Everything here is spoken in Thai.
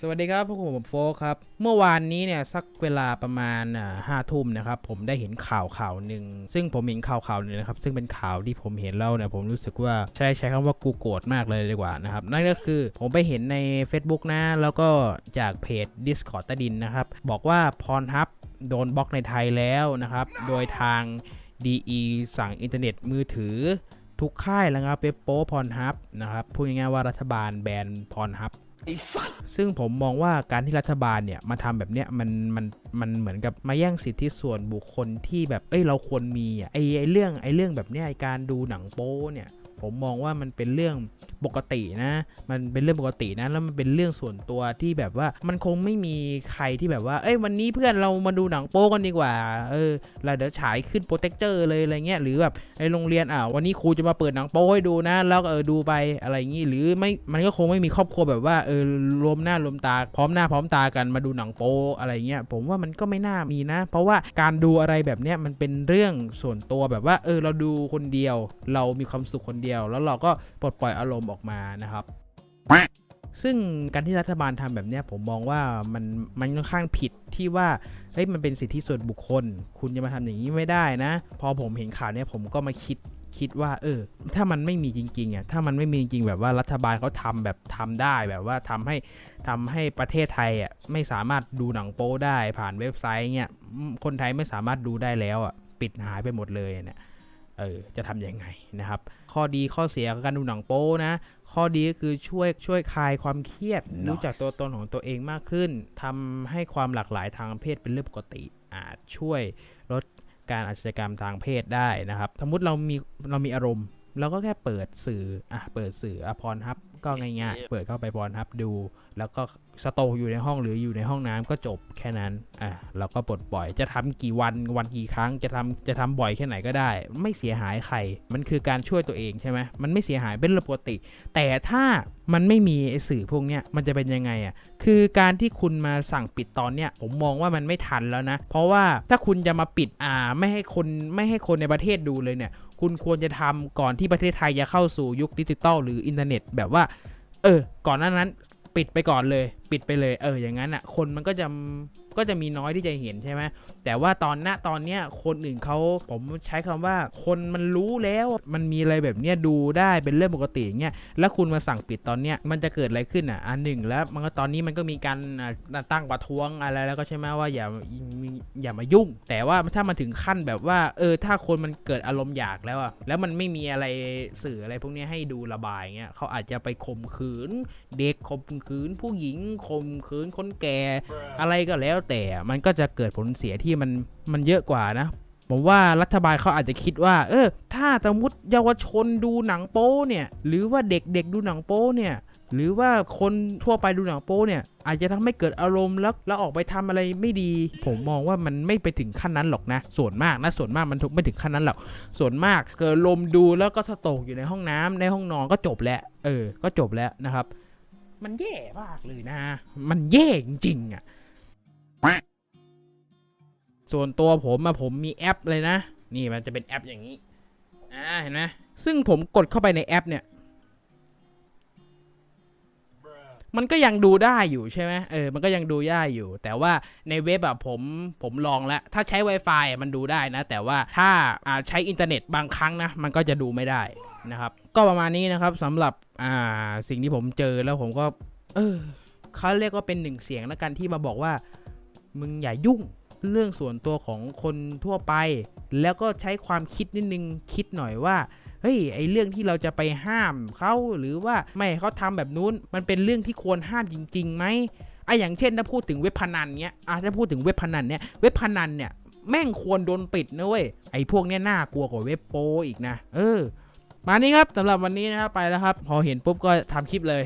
สวัสดีครับพวกผมโฟกครับ เมื่อวานนี้เนี่ยสักเวลาประมาณห้าทุ่มนะครับผมได้เห็นข่าวข่าวหนึ่งซึ่งผมเห็นข่าวข่าวหนึงนะครับซึ่งเป็นข่าวที่ผมเห็นแล้วเนี่ยผมรู้สึกว่าใช้ใช้คำว่ากูโกรธมากเลยดีกว่านะครับนั่นก็คือผมไปเห็นใน Facebook นะ แล้วก็จากเพจ Discord ต้ดินนะครับ บอกว่าพรฮับโดนบล็อกในไทยแล้วนะครับ โดยทาง DE สั่งอินเทอร์เน็ตมือถือทุกค่ายแล้วครับเว็บโป้พรฮับนะครับพูดง่ายๆว่ารัฐบาลแบนพรฮับ ซึ่งผมมองว่าการที่รัฐบาลเนี่ยมาทำแบบเนี้ยมันมันมันเหมือนกับมาแย่งสิทธิส่วนบุคคลที่แบบเอ้ยเราควรมีอะไอไอเรื่องไอเรื่องแบบเนี้ยไอการดูหนังโป๊เนี่ยผมมองว่ามันเป็นเรื่องปกตินะ มันเป็นเรื่องปกตินะ แล้วมันเป็นเรื่องส่วนตัวที่แบบว่า มันคงไม่มีใครที่แบบว่า เอ้ย วันนี้เพื่อนเรามาดูหนังโป๊กันดีกว่า เออเราเดี๋ยวฉายขึ้นโปรเทคเจอร์เลยอะไรเงี้ย หรือแบบไอโรงเรียน อะวันนี้ครูจะมาเปิดหนังโป๊ให้ดูนะ แล้วเออดูไปอะไรอย่างงี้ หรือไม่ มันก็คงไม่มีครอบครัวแบบว่า เออ รวมหน้ารวมตา พร้อมหน้าพร้อมตากันมาดูหนังโป๊อะไรเงี้ย ผมว่ามันก็ไม่น่ามีนะ เพราะว่าการดูอะไรแบบเนี้ยมันเป็นเรื่องส่วนตัวแบบว่าเออเราดูคนเดียว เรามีความสุขคนเดียว แล้วเราก็ปลดปล่อยอารมณ์ออกมานะครับซึ่งการที่รัฐบาลทำแบบนี้ผมมองว่ามันมันค่อนข้างผิดที่ว่าเฮ้ยมันเป็นสิทธิส่วนบุคคล คุณจะมาทำอย่างนี้ไม่ได้นะ พอผมเห็นข่าวเนี้ยผมก็มาคิด คิดว่า เออ ถ้ามันไม่มีจริงๆอะถ้ามันไม่มีจริงๆแบบว่ารัฐบาลเขาทำแบบทำได้แบบว่าทำให้ทำให้ประเทศไทยอะไม่สามารถดูหนังโป๊ได้ผ่านเว็บไซต์เงี้ยอืมคนไทยไม่สามารถดูได้แล้วอะปิดหายไปหมดเลยเนี่ยเออจะทำยังไงนะครับ ข้อดีข้อเสียของการดูหนังโป๊นะข้อดีก็คือช่วยช่วยคลายความเครียด รู้จักตัวตนของตัวเองมากขึ้นทำให้ความหลากหลายทางเพศเป็นเรื่องปกติอาจช่วยลด การอาชญากรรมทางเพศได้นะครับสมมติเรามีเรามีอารมณ์เราก็แค่เปิดสื่ออะเปิดสื่ออพรฮับ ก็ง่ายๆ เปิดเข้าไปพรฮับดู แล้วก็สโตกอยู่ในห้องหรืออยู่ในห้องน้ำก็จบแค่นั้น อะเราก็ปลดปล่อย จะทำกี่วันวันกี่ครั้งจะทำจะทำบ่อยแค่ไหนก็ได้ ไม่เสียหายใคร มันคือการช่วยตัวเองใช่ไหมมันไม่เสียหายเป็นเรื่องปกติ แต่ถ้ามันไม่มีไอ้สื่อพวกเนี้ยมันจะเป็นยังไงอะ คือการที่คุณมาสั่งปิดตอนเนี้ยผมมองว่ามันไม่ทันแล้วนะ เพราะว่าถ้าคุณจะมาปิดอ่าไม่ให้คนไม่ให้คนในประเทศดูเลยเนี่ย คุณควรจะทำก่อนที่ประเทศไทยจะเข้าสู่ยุคดิจิตอลหรืออินเทอร์เน็ตแบบว่า เออ ก่อนหน้านั้น ปิดไปก่อนเลย ปิดไปเลย เออ อย่างนั้นอะ คนมันก็จะ ก็จะมีน้อยที่จะเห็นใช่ไหมแต่ว่าตอนณตอนเนี้ยคนอื่นเขาผมใช้คำว่าคนมันรู้แล้วมันมีอะไรแบบเนี้ยดูได้เป็นเรื่องปกติอย่างเงี้ยแล้วคุณมาสั่งปิดตอนเนี้ยมันจะเกิดอะไรขึ้นอะอันหนึ่งแล้วมันก็ตอนนี้มันก็มีการอ่าตั้งประท้วงอะไรแล้วก็ใช่ไหมว่าอย่าอย่ามายุ่ง แต่ว่าถ้ามันถึงขั้นแบบว่าเออถ้าคนมันเกิดอารมณ์อยากแล้วอะแล้วมันไม่มีอะไรสื่ออะไรพวกนี้ให้ดูระบายเงี้ยเขาอาจจะไปข่มขืน เด็กข่มขืนผู้หญิงข่มขืนคนแก่ อะไรก็แล้วแต่มันก็จะเกิดผลเสียที่มันมันเยอะกว่านะผมว่ารัฐบาลเขาอาจจะคิดว่า เออ ถ้าสมมติเยาวชนดูหนังโป๊เนี่ย หรือว่าเด็กๆดูหนังโป๊เนี่ย หรือว่าคนทั่วไปดูหนังโป๊เนี่ย อาจจะทำให้เกิดอารมณ์แล้วแล้วออกไปทำอะไรไม่ดี ผมมองว่ามันไม่ไปถึงขั้นนั้นหรอกนะ ส่วนมากนะ ส่วนมากมันไม่ถึงขั้นนั้นหรอก ส่วนมากเกิดลมดูแล้วก็สโตกอยู่ในห้องน้ำในห้องนอนก็จบแล้วเออ ก็จบแล้วนะครับ มันแย่มากเลยนะ มันแย่จริงๆอะ ส่วนตัวผมอะผมมีแอปเลยนะ นี่มันจะเป็นแอปอย่างนี้อ่าเห็นไหมซึ่งผมกดเข้าไปในแอปเนี่ย มันก็ยังดูได้อยู่ใช่ไหมเออมันก็ยังดูได้อยู่ แต่ว่าในเว็บอะผมผมลองแล้ว ถ้าใช้ Wi-Fi มันดูได้นะ แต่ว่าถ้าอ่าใช้อินเทอร์เน็ตบางครั้งนะ มันก็จะดูไม่ได้นะครับ ก็ประมาณนี้นะครับสำหรับอ่าสิ่งที่ผมเจอแล้วผมก็ เออเขาเรียกว่าเป็นหนึ่งเสียงแล้วกันที่มาบอกว่า มึงอย่ายุ่ง เรื่องส่วนตัวของคนทั่วไป แล้วก็ใช้ความคิดนิดนึงคิดหน่อยว่าเฮ้ยไอเรื่องที่เราจะไปห้ามเขาหรือว่าไม่เขาทำแบบนู้น มันเป็นเรื่องที่ควรห้ามจริงๆไหมไออย่างเช่นถ้าพูดถึงเว็บพนันเนี้ยอะถ้าพูดถึงเว็บพนันเนี้ยเว็บพนันเนี่ยแม่งควรโดนปิดนะเว้ยไอพวกเนี้ยน่ากลัวกว่าเว็บโปอีกนะ เออ มานี่ครับสำหรับวันนี้นะครับไปแล้วครับ พอเห็นปุ๊บก็ทำคลิปเลย